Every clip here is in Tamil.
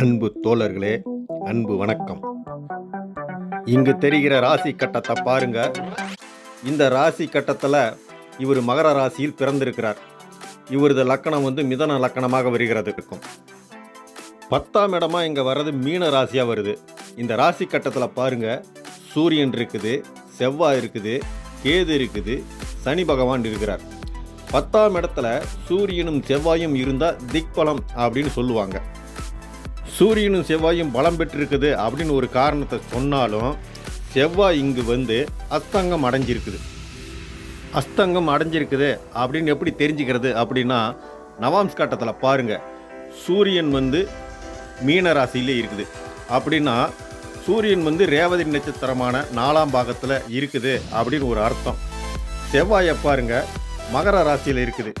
அன்பு தோழர்களே அன்பு வணக்கம். இங்கு தெரிகிற ராசி கட்டத்தை பாருங்க. இந்த ராசி கட்டத்தில் இவர் மகர ராசியில் பிறந்திருக்கிறார். இவரது லக்கணம் வந்து மிதன லக்கணமாக வருகிறது இருக்கும். பத்தாம் இடமா இங்கே வர்றது மீன ராசியாக வருது. இந்த ராசி கட்டத்தில் பாருங்க சூரியன் இருக்குது செவ்வாய் இருக்குது கேது இருக்குது சனி பகவான் இருக்கிறார். பத்தாம் இடத்துல சூரியனும் செவ்வாயும் இருந்தால் திக்பலம் அப்படின்னு சொல்லுவாங்க. சூரியனும் செவ்வாயும் பலம் பெற்றிருக்குது அப்படின்னு ஒரு காரணத்தை சொன்னாலும் செவ்வாய் இங்கு வந்து அஸ்தங்கம் அடைஞ்சிருக்குது. அஸ்தங்கம் அடைஞ்சிருக்குது அப்படின்னு எப்படி தெரிஞ்சுக்கிறது அப்படின்னா நவாம்ஸ் கட்டத்தில் பாருங்கள் சூரியன் வந்து மீன ராசியிலே இருக்குது. அப்படின்னா சூரியன் வந்து ரேவதி நட்சத்திரமான நாலாம் பாகத்தில் இருக்குது அப்படின்னு ஒரு அர்த்தம். செவ்வாயை பாருங்க மகர ராசியில் இருக்குது.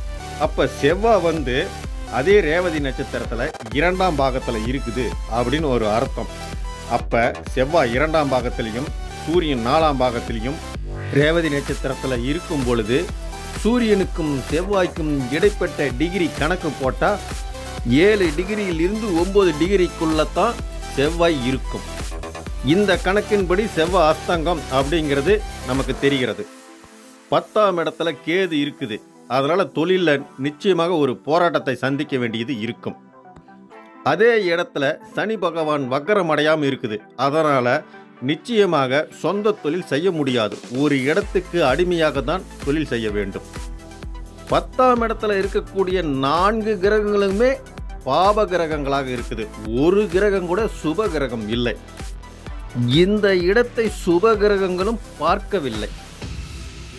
அப்போ செவ்வாய் வந்து அதே ரேவதி நட்சத்திரத்தில் இரண்டாம் பாகத்தில் இருக்குது அப்படின்னு ஒரு அர்த்தம். அப்போ செவ்வாய் இரண்டாம் பாகத்திலையும் சூரியன் நாலாம் பாகத்திலையும் ரேவதி நட்சத்திரத்தில் இருக்கும் பொழுது சூரியனுக்கும் செவ்வாய்க்கும் இடைப்பட்ட டிகிரி கணக்கு போட்டால் ஏழு டிகிரியில் இருந்து ஒம்பது டிகிரிக்குள்ளத்தான் செவ்வாய் இருக்கும். இந்த கணக்கின்படி செவ்வாய் அஸ்தங்கம் அப்படிங்கிறது நமக்கு தெரிகிறது. பத்தாம் இடத்துல கேது இருக்குது. அதனால் தொழிலில் நிச்சயமாக ஒரு போராட்டத்தை சந்திக்க வேண்டியது இருக்கும். அதே இடத்துல சனி பகவான் வக்கரம் அடையாமல் இருக்குது. அதனால் நிச்சயமாக சொந்த தொழில் செய்ய முடியாது. ஒரு இடத்துக்கு அடிமையாக தான் தொழில் செய்ய வேண்டும். பத்தாம் இடத்துல இருக்கக்கூடிய நான்கு கிரகங்களுமே பாப கிரகங்களாக இருக்குது. ஒரு கிரகம் கூட சுப கிரகம் இல்லை. இந்த இடத்தை சுப கிரகங்களும் பார்க்கவில்லை.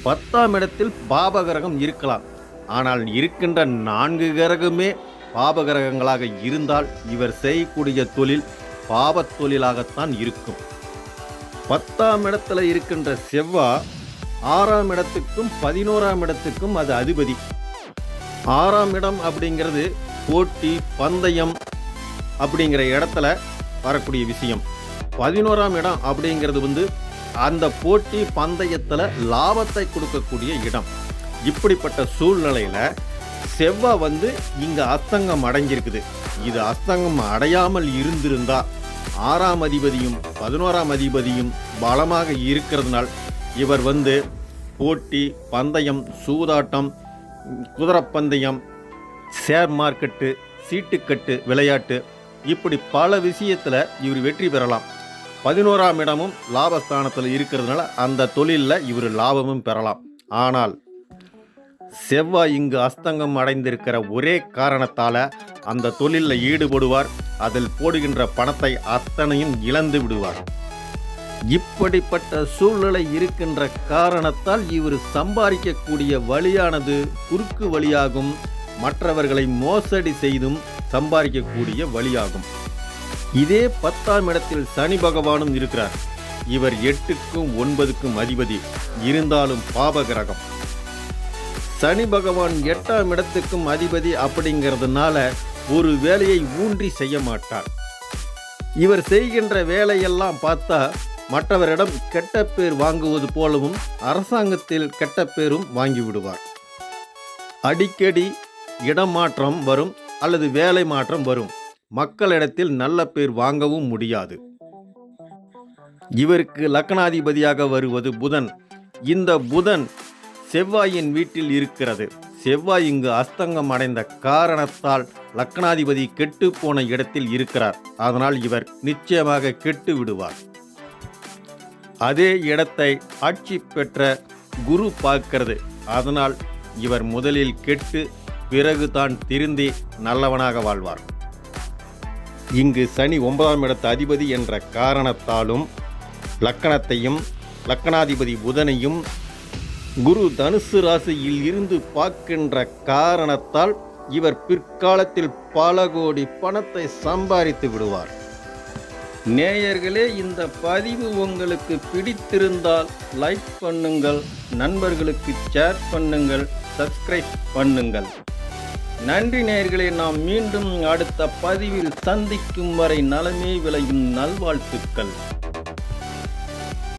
பத்தாம் இடத்தில் பாபகிரகம் இருக்கலாம். ஆனால் இருக்கின்ற நான்கு கிரகமே பாபகிரகங்களாக இருந்தால் இவர் செய்யக்கூடிய தொழில் பாபத் தொழிலாகத்தான் இருக்கும். பத்தாம் இடத்துல இருக்கின்ற செவ்வா ஆறாம் இடத்துக்கும் பதினோராம் இடத்துக்கும் அது அதிபதி. ஆறாம் இடம் அப்படிங்கிறது போட்டி பந்தயம் அப்படிங்கிற இடத்துல வரக்கூடிய விஷயம். பதினோராம் இடம் அப்படிங்கிறது வந்து அந்த போட்டி பந்தயத்தில் லாபத்தை கொடுக்கக்கூடிய இடம். இப்படிப்பட்ட சூழ்நிலையில் செவ்வாய் வந்து இங்கே அஸ்தங்கம் அடைஞ்சிருக்குது. இது அஸ்தங்கம் அடையாமல் இருந்திருந்தா ஆறாம் அதிபதியும் பதினோராம் அதிபதியும் பலமாக இருக்கிறதுனால் இவர் வந்து போட்டி பந்தயம் சூதாட்டம் குதிரைப்பந்தயம் ஷேர் மார்க்கெட்டு சீட்டுக்கட்டு விளையாட்டு இப்படி பல விஷயத்தில் இவர் வெற்றி பெறலாம். பதினோராம் இடமும் லாபஸ்தானத்தில் இருக்கிறதுனால அந்த தொழிலில் இவர் லாபமும் பெறலாம். ஆனால் செவ்வாய் இங்கு அஸ்தங்கம் அடைந்திருக்கிற ஒரே காரணத்தால் அந்த தொழிலில் ஈடுபடுவார் அதில் போடுகின்ற பணத்தை அத்தனையும் இழந்து விடுவார். இப்படிப்பட்ட சூழ்நிலை இருக்கின்ற காரணத்தால் இவர் சம்பாதிக்கக்கூடிய வழியானது குறுக்கு வழியாகும் மற்றவர்களை மோசடி செய்தும் சம்பாதிக்கக்கூடிய வழியாகும். இதே பத்தாம் இடத்தில் சனி பகவானும் இருக்கிறார். இவர் எட்டுக்கும் ஒன்பதுக்கும் அதிபதி. இருந்தாலும் பாப கிரகம். சனி பகவான் எட்டாம் இடத்துக்கும் அதிபதி அப்படிங்கிறதுனால ஒரு வேலையை ஊன்றி செய்ய மாட்டார். இவர் செய்கின்ற வேலையெல்லாம் பார்த்தா மற்றவரிடம் கெட்ட பேர் வாங்குவது போலவும் அரசாங்கத்தில் கெட்ட பேரும் வாங்கிவிடுவார் அடிக்கடி இடமாற்றம் வரும் அல்லது வேலை மாற்றம் வரும். மக்களிடத்தில் நல்ல பேர் வாங்கவும் முடியாது. இவருக்கு லக்னாதிபதியாக வருவது புதன். இந்த புதன் செவ்வாயின் வீட்டில் இருக்கிறது. செவ்வாய் இங்கு அஸ்தங்கம் அடைந்த காரணத்தால் லக்னாதிபதி கெட்டு போன இடத்தில் இருக்கிறார். அதனால் இவர் நிச்சயமாக கெட்டு விடுவார். அதே இடத்தை ஆட்சி பெற்ற குரு பார்க்கிறது. அதனால் இவர் முதலில் கெட்டு பிறகு தான் திருந்தி நல்லவனாக வாழ்வார். இங்கு சனி ஒன்பதாம் இடத்து அதிபதி என்ற காரணத்தாலும் லக்கணத்தையும் லக்கணாதிபதி புதனையும் குரு தனுசு ராசியில் இருந்து பார்க்கின்ற காரணத்தால் இவர் பிற்காலத்தில் பல கோடி பணத்தை சம்பாதித்து விடுவார். நேயர்களே இந்த பதிவு உங்களுக்கு பிடித்திருந்தால் லைக் பண்ணுங்கள் நண்பர்களுக்கு ஷேர் பண்ணுங்கள் சப்ஸ்கிரைப் பண்ணுங்கள். நன்றி நேயர்களே நாம் மீண்டும் அடுத்த பதிவில் சந்திக்கும் வரை நலமே விளையும் நல்வாழ்த்துக்கள்.